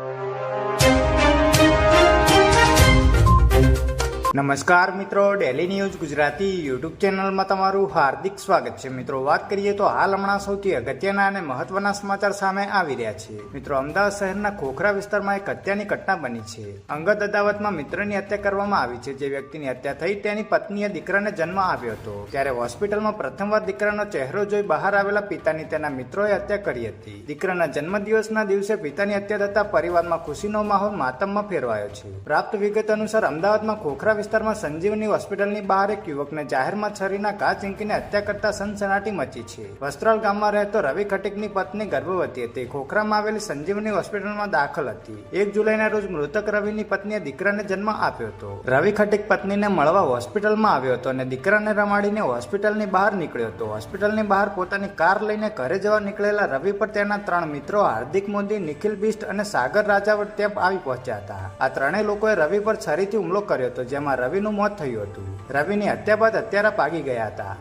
you. નમસ્કાર મિત્રો daily news Gujarati YouTube ચેનલમાં તમારું હાર્દિક સ્વાગત છે. મિત્રો, વાત કરીએ તો હાલ હમણાં સૌથી અગત્યના અને મહત્વના સમાચાર સામે આવી રહ્યા છે. મિત્રો, અમદાવાદ શહેરના ખોખરા વિસ્તારમાં એક હત્યાની ઘટના બની છે. અંગત અદાવતમાં મિત્રની હત્યા કરવામાં આવી છે. જે વ્યક્તિની હત્યા થઈ તેની પત્નીએ દીકરાને જન્મ આપ્યો હતો. ત્યારે હોસ્પિટલમાં પ્રથમવાર દીકરાનો ચહેરો જોઈ બહાર આવેલા પિતાની તેના મિત્રોએ હત્યા કરી હતી. દીકરાના જન્મદિવસના દિવસે પિતાની હત્યા થતા પરિવારમાં ખુશીનો માહોલ માતમમાં ફેરવાયો છે. પ્રાપ્ત વિગત અનુસાર અમદાવાદમાં ખોખરા વિસ્તારમાં સંજીવની હોસ્પિટલની બહાર એક યુવકને જાહેરમાં છરીના ઘા ચીંકીને હત્યા કરતા સનસનાટી મચી છે. વસ્ત્રાલ ગામમાં રહેતો રવિ ખટીકની પત્ની ગર્ભવતી હતી. ખોખરામાં આવેલી સંજીવની હોસ્પિટલમાં દાખલ હતી. એક જુલાઈના રોજ મૃતક રવિની પત્નીએ દીકરાને જન્મ આપ્યો હતો. રવિ ખટીક પત્નીને મળવા હોસ્પિટલમાં આવ્યો હતો અને દીકરાને રમાડીને હોસ્પિટલની બહાર નીકળ્યો હતો. હોસ્પિટલની બહાર પોતાની કાર લઈને ઘરે જવા નીકળેલા રવિ પર તેના ત્રણ મિત્રો હાર્દિક મોદી, નિખિલ બિસ્ટ અને સાગર રાજાવટ ત્યાં આવી પહોંચ્યા હતા. આ ત્રણેય લોકોએ રવિ પર છરીથી હુમલો કર્યો હતો, જેમાં રવિનું મોત થયું હતું. રવિની હત્યા બાદ હત્યારા પાગી ગયા હતા.